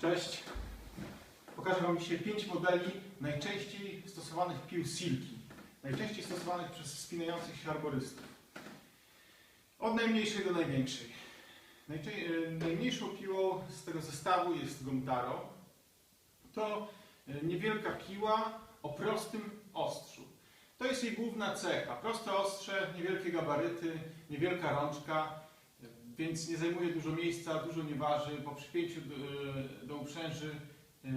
Cześć. Pokażę Wam dzisiaj 5 modeli najczęściej stosowanych pił silki. Najczęściej stosowanych przez wspinających się arborystów. Od najmniejszej do największej. E, najmniejszą piłą z tego zestawu jest Gomtaro. To e, niewielka piła o prostym ostrzu. To jest jej główna cecha. Proste ostrze, niewielkie gabaryty, niewielka rączka, więc nie zajmuje dużo miejsca, dużo nie waży. Po przypięciu do, uprzęży e,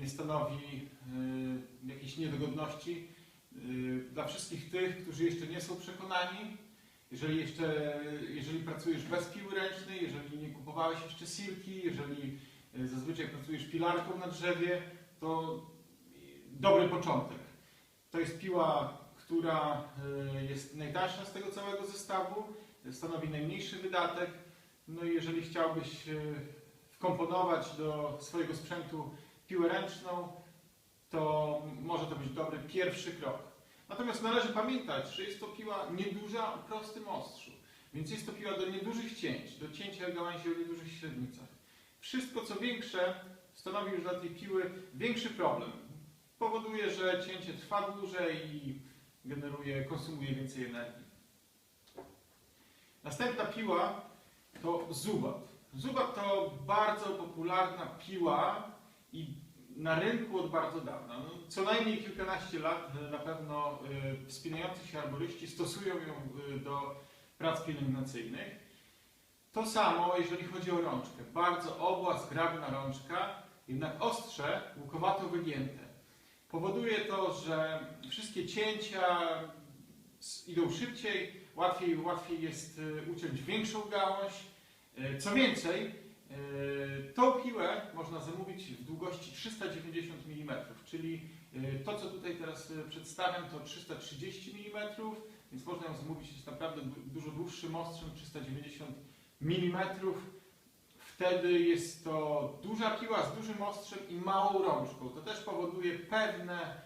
nie stanowi e, jakiejś niedogodności. E, Dla wszystkich tych, którzy jeszcze nie są przekonani, jeżeli jeszcze, jeżeli pracujesz bez piły ręcznej, jeżeli nie kupowałeś jeszcze silki, jeżeli zazwyczaj pracujesz pilarką na drzewie, to dobry początek. To jest piła, która jest najtańsza z tego całego zestawu, stanowi najmniejszy wydatek. No i jeżeli chciałbyś e, wkomponować do swojego sprzętu piłę ręczną, to może to być dobry pierwszy krok. Natomiast należy pamiętać, że jest to piła nieduża o prostym ostrzu, więc jest to piła do niedużych cięć, do cięcia gałęzi o niedużych średnicach. Wszystko co większe stanowi już dla tej piły większy problem. Powoduje, że cięcie trwa dłużej i generuje, konsumuje więcej energii. Następna piła to zubat. Zubat to bardzo popularna piła i na rynku od bardzo dawna. No, co najmniej kilkanaście lat e, na pewno e, wspinający się arboryści stosują ją e, do prac pielęgnacyjnych. To samo, jeżeli chodzi o rączkę. Bardzo obła, zgrabna rączka, jednak ostrze łukowato wygięte. Powoduje to, że wszystkie cięcia idą szybciej, łatwiej, łatwiej jest e, uciąć większą gałąź. E, Co więcej, e, tą piłę można zamówić w długości 390 mm, czyli to, co tutaj teraz przedstawiam, to 330 mm, więc można ją zamówić z naprawdę du- dużo dłuższym ostrzem, 390 mm. Wtedy jest to duża piła z dużym ostrzem i małą rączką. To też powoduje pewne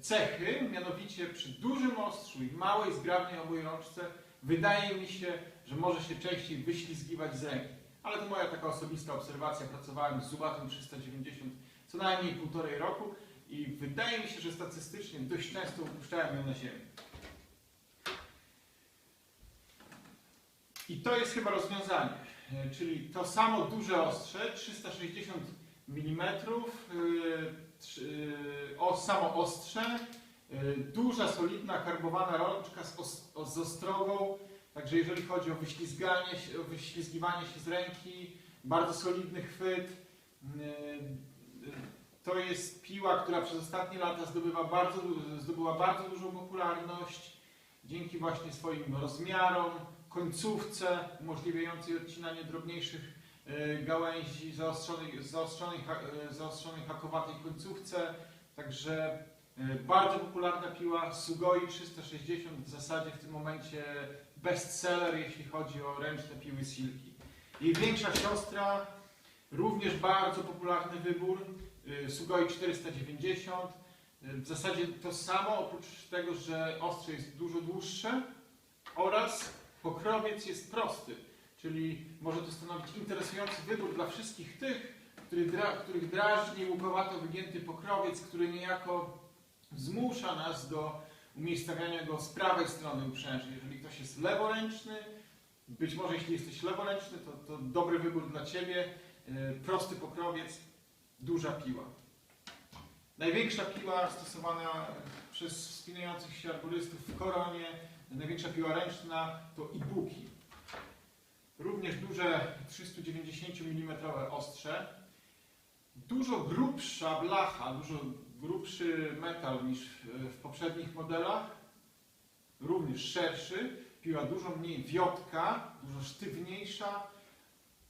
cechy, mianowicie przy dużym ostrzu i małej, zgrabnej oboj rączce wydaje mi się, że może się częściej wyślizgiwać z ręki. Ale to moja taka osobista obserwacja. Pracowałem z Zubatem 390 co najmniej półtorej roku i wydaje mi się, że statystycznie dość często upuszczałem ją na ziemię. I to jest chyba rozwiązanie. E, Czyli to samo duże ostrze, 360 mm, o samo ostrze, y, duża, solidna, karbowana rączka z, os, z także jeżeli chodzi o wyślizganie, o wyślizgiwanie się z ręki, bardzo solidny chwyt. y, y, To jest piła, która przez ostatnie lata zdobywa bardzo, zdobyła bardzo dużą popularność dzięki właśnie swoim rozmiarom, końcówce umożliwiającej odcinanie drobniejszych e, gałęzi, zaostrzonej, zaostrzonej, e, zaostrzonej hakowatej końcówce. Także e, bardzo popularna piła Sugoi 360 w zasadzie w tym momencie bestseller, jeśli chodzi o ręczne piły silki. Jej większa siostra, również bardzo popularny wybór, e, Sugoi 490. E, W zasadzie to samo, oprócz tego, że ostrze jest dużo dłuższe oraz pokrowiec jest prosty, czyli może to stanowić interesujący wybór dla wszystkich tych, który dra, których drażni łukowato wygięty pokrowiec, który niejako zmusza nas do umiejscowiania go z prawej strony uprzęży. Jeżeli ktoś jest leworęczny, być może jeśli jesteś leworęczny, to, to dobry wybór dla Ciebie. E, Prosty pokrowiec, duża piła. Największa piła stosowana przez wspinających się arborystów w koronie, największa piła ręczna to ibuki. Również duże 390 mm ostrze. Dużo grubsza blacha, dużo grubszy metal niż w- poprzednich modelach. Również szerszy. Piła dużo mniej wiotka, dużo sztywniejsza,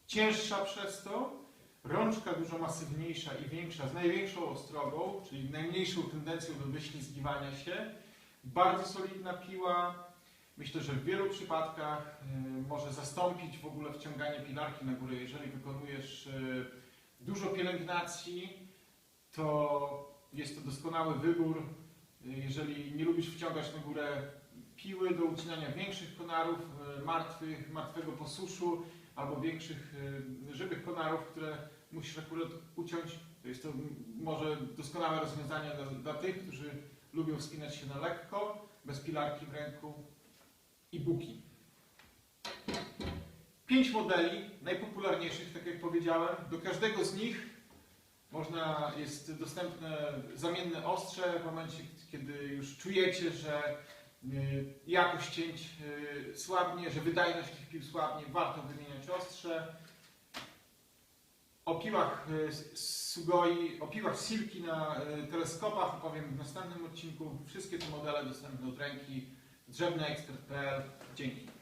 cięższa przez to. Rączka dużo masywniejsza i większa, z największą ostrogą, czyli najmniejszą tendencją do wyślizgiwania się. Bardzo solidna piła. Myślę, że w wielu przypadkach y, może zastąpić w ogóle wciąganie pilarki na górę. Jeżeli wykonujesz y, dużo pielęgnacji, to jest to doskonały wybór. Y, Jeżeli nie lubisz wciągać na górę piły do ucinania większych konarów, martwych, martwego posuszu, albo większych żywych konarów, które musisz akurat uciąć. To jest to może doskonałe rozwiązanie dla, dla tych, którzy lubią wspinać się na lekko, bez pilarki w ręku i buki. Pięć modeli, najpopularniejszych, tak jak powiedziałem. Do każdego z nich można, jest dostępne zamienne ostrze w momencie, kiedy już czujecie, że y, jakość cięć y, słabnie, że wydajność tych pił słabnie, warto wymieniać ostrze. O piłach y, Sugoi, o piłach Silki na teleskopach opowiem w następnym odcinku. Wszystkie te modele dostępne od ręki drzewnyekspert.pl. Dzięki.